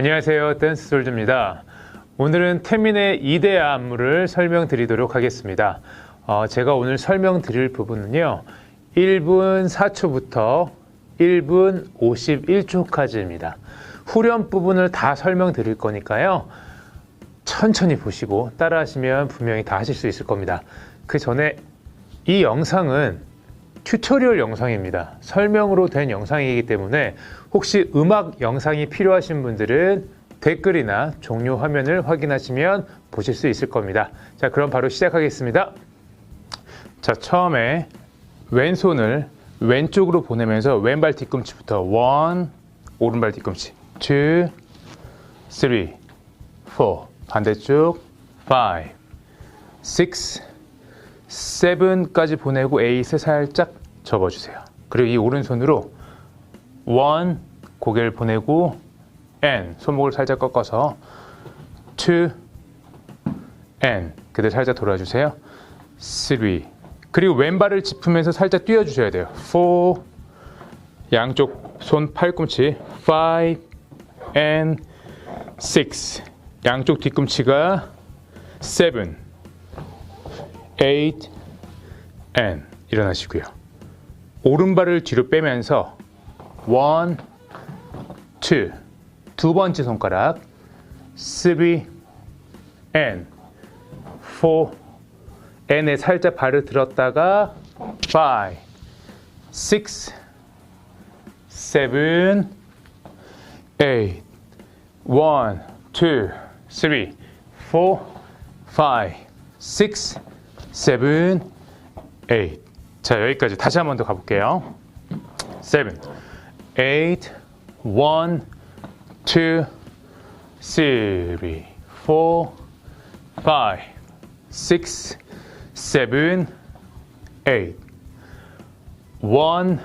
안녕하세요. 댄스 솔즈입니다. 오늘은 태민의 이대 안무를 설명드리도록 하겠습니다. 어, 제가 오늘 설명드릴 부분은요. 1분 4초부터 1분 51초까지입니다. 후렴 부분을 다 설명드릴 거니까요. 천천히 보시고 따라하시면 분명히 다 하실 수 있을 겁니다. 그 전에 이 영상은 튜토리얼 영상입니다. 설명으로 된 영상이기 때문에 혹시 음악 영상이 필요하신 분들은 댓글이나 종료 화면을 확인하시면 보실 수 있을 겁니다. 자, 그럼 바로 시작하겠습니다. 자, 처음에 왼손을 왼쪽으로 보내면서 왼발 뒤꿈치부터 원, 오른발 뒤꿈치, two, three, four, 반대쪽, five, six, seven까지 보내고 에잇을 살짝 접어주세요. 그리고 이 오른손으로 one, 고개를 보내고 and, 손목을 살짝 꺾어서 two, and, 그대로 살짝 돌아주세요. three, 그리고 왼발을 짚으면서 살짝 뛰어주셔야 돼요. four, 양쪽 손 팔꿈치, five, and 양쪽 뒤꿈치가 seven, 일어나시고요. 오른발을 뒤로 빼면서 one, two, 두 번째 손가락, three, and four, and에 살짝 발을 들었다가 five, six, seven, eight, one, two, three, four, five, six, seven, eight. 자, 여기까지 다시 한 번 더 가볼게요. seven, eight, one, two, three, four, five, six, seven, eight. One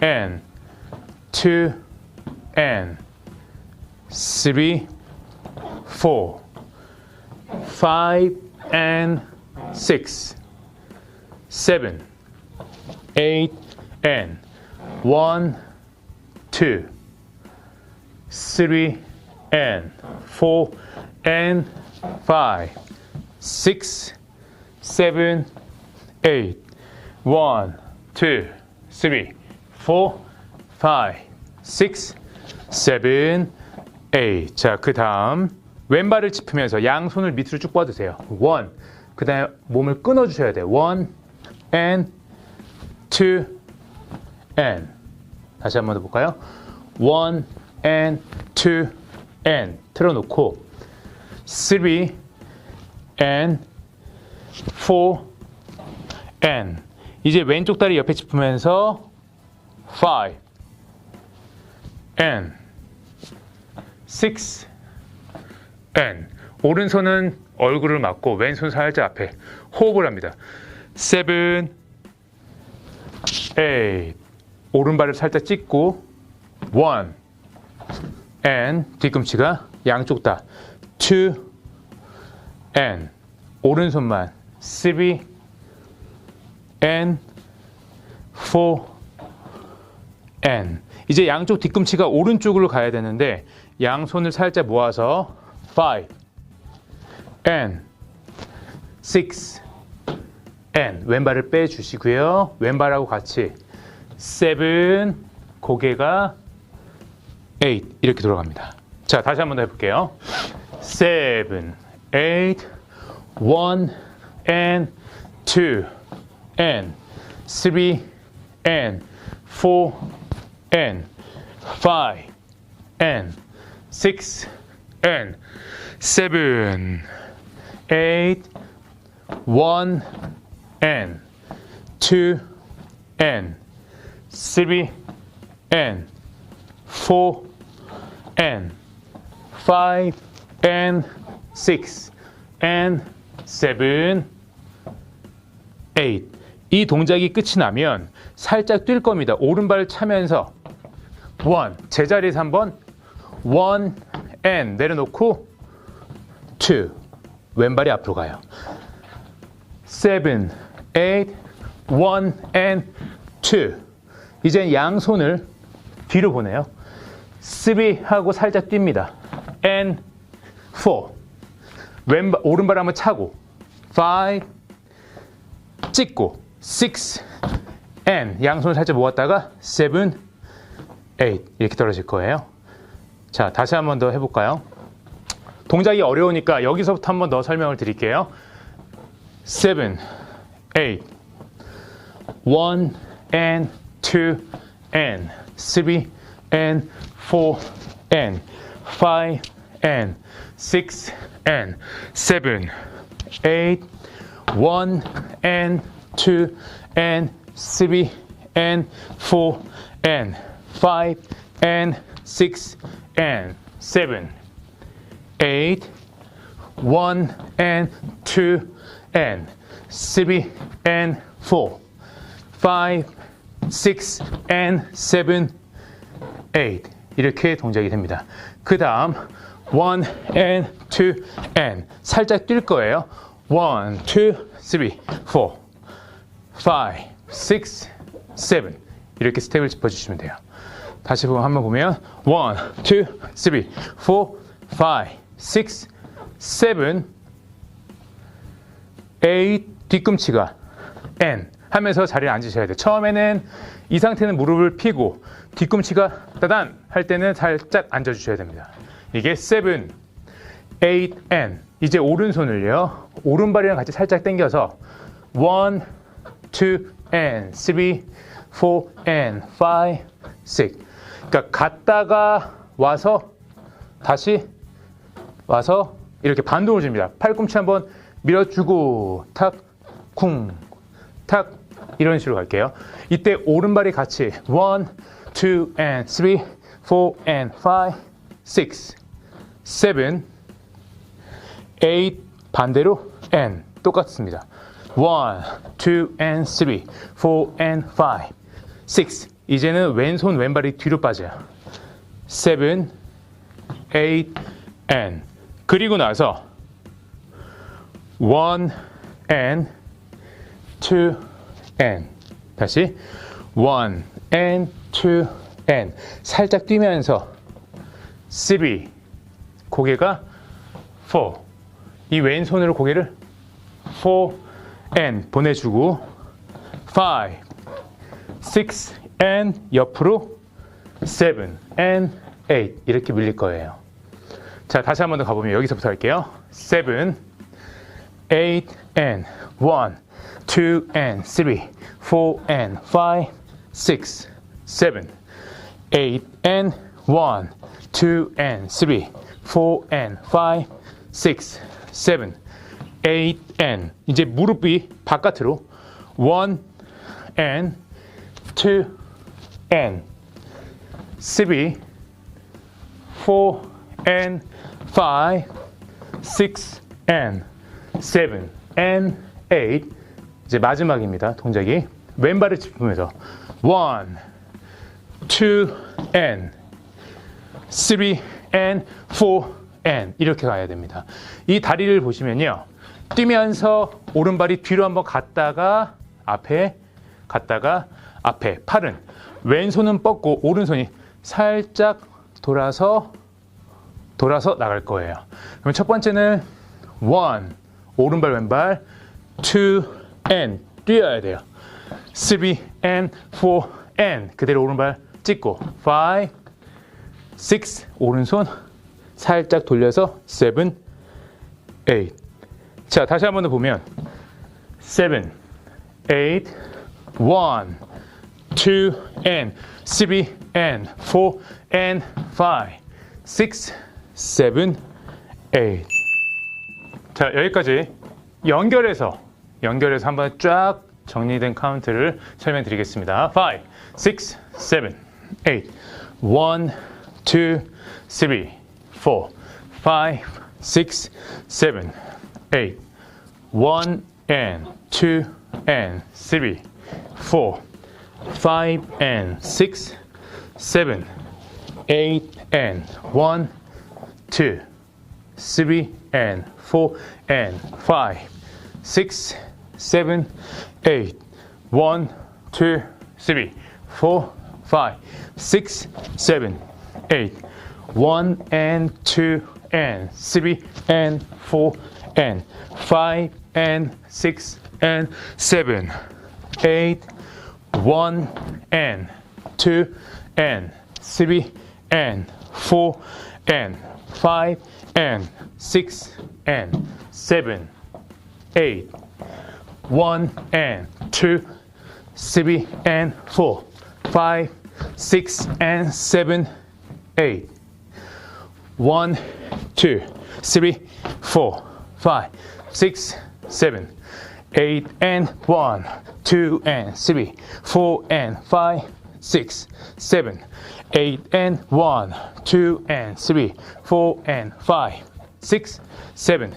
and two and three, four, five and six, seven, eight and one, two, three and four and five, six, seven, eight, one, two, three, four, five, six, seven, eight. 자, 그 다음 왼발을 짚으면서 양손을 밑으로 쭉 뻗으세요. one. 그 다음에 몸을 끊어주셔야 돼요. one and two and 다시 한 번 더 볼까요? one and two and 틀어놓고 three and four and 이제 왼쪽 다리 옆에 짚으면서 five and six and 오른손은 얼굴을 맞고 왼손 살짝 앞에 호흡을 합니다. seven, eight 오른발을 살짝 찢고 one and 뒤꿈치가 양쪽 다 two and 오른손만 three and four and 이제 양쪽 뒤꿈치가 오른쪽으로 가야 되는데 양손을 살짝 모아서 five and six and 왼발을 빼주시고요. 왼발하고 같이 seven 고개가 eight 이렇게 돌아갑니다 자 다시 한 번 더 해볼게요 four and five and six and seven eight one and two and three and four and five and six and seven eight 이 동작이 끝이 나면 살짝 뛸 겁니다. 오른발을 차면서 one 제자리에서 한번 one and 내려놓고 two 왼발이 앞으로 가요. seven, eight, one and two 이제 양손을 뒤로 보내요. 3 하고 살짝 뜁니다. and 4 왼발 오른발 한번 차고 5 찍고 6 and 양손을 살짝 모았다가 7 8 이렇게 떨어질 거예요. 자, 다시 한번 더 해볼까요? 동작이 어려우니까 여기서부터 한번 더 설명을 드릴게요. 7, 8, 1 and Two, and three, and four, and five, and six, and seven, eight, one, and two, and three, and four, and five, and six, and seven, eight, one, and two, and three, and 4, 5, 6 and 7, 8 이렇게 동작이 됩니다. 그 다음 1 and 2 and 살짝 뛸 거예요. 1, 2, 3, 4, 5, 6, 7 이렇게 스텝을 짚어주시면 돼요. 다시 한번 보면 1, 2, 3, 4, 5, 6, 7, 8 뒤꿈치가 N 하면서 자리에 앉으셔야 돼요. 처음에는 이 상태는 무릎을 펴고 뒤꿈치가 따단 할 때는 살짝 앉아주셔야 됩니다. 이게 7, 8, N 이제 오른손을요. 오른발이랑 같이 살짝 당겨서 1, 2, and 3, 4, and 5, 6 그러니까 갔다가 와서 다시 와서 이렇게 반동을 줍니다. 팔꿈치 한번 밀어주고 탁, 쿵, 탁 이런 식으로 갈게요. 이때 오른발이 같이 1, 2 and 3, 4 and 5, 6, 7, 8 반대로 and 똑같습니다. 1, 2 and 3, 4 and 5, 6 이제는 왼손 왼발이 뒤로 빠져요. 7, 8 and 그리고 나서 1 and 2 and 다시. 1 and 2 and 살짝 뛰면서. 3 고개가 4이 왼손으로 고개를 4 and 보내주고 5 6 and 옆으로 7 and 8 이렇게 밀릴 거예요. 자, 다시 한 번 더 가보면 여기서부터 할게요. 7, 8 and 1, 2 and 3, 4 and 5, 6, 7, 8 and 1, 2 and 3, 4 and 5, 6, 7, 8 and 이제 무릎이 바깥으로 1 and 2 and 3, 4 and 5, 6 and 7 and 8 이제 마지막입니다. 동작이 왼발을 짚으면서 1, 2 and 3 and 4 and 이렇게 가야 됩니다. 이 다리를 보시면요. 뛰면서 오른발이 뒤로 한번 갔다가 앞에 갔다가 앞에 팔은 왼손은 뻗고 오른손이 살짝 돌아서 돌아서 나갈 거예요. 그럼 첫 번째는 one 오른발 왼발 two and 뛰어야 돼요. three and four and 그대로 오른발 찍고 five six 오른손 살짝 돌려서 seven eight 자 다시 한 번 더 보면 seven eight one two and three and four and five six seven eight 자 여기까지 연결해서 연결해서 한번 쫙 정리된 카운트를 설명드리겠습니다. 5, 6, 7, 8, 1, 2, 3, 4, 5, 6, 7, 8, 1 and 2 and 3, 4, 5 and 6, 7, 8 and 1, 2, 3 and 4 and 5, 6, 7, 8, 1, 2, 3, 4, 5, 6, 7, eight. One and two and three and four and five and six and seven, eight, one and two and three and four and five and six and seven, eight, one and two, three and four, five, six and seven, eight. One, two, three, four, five, six, seven, eight, and one, two, and three, four, and five, six, seven, eight, and one, two, and three, four, and five, six, seven,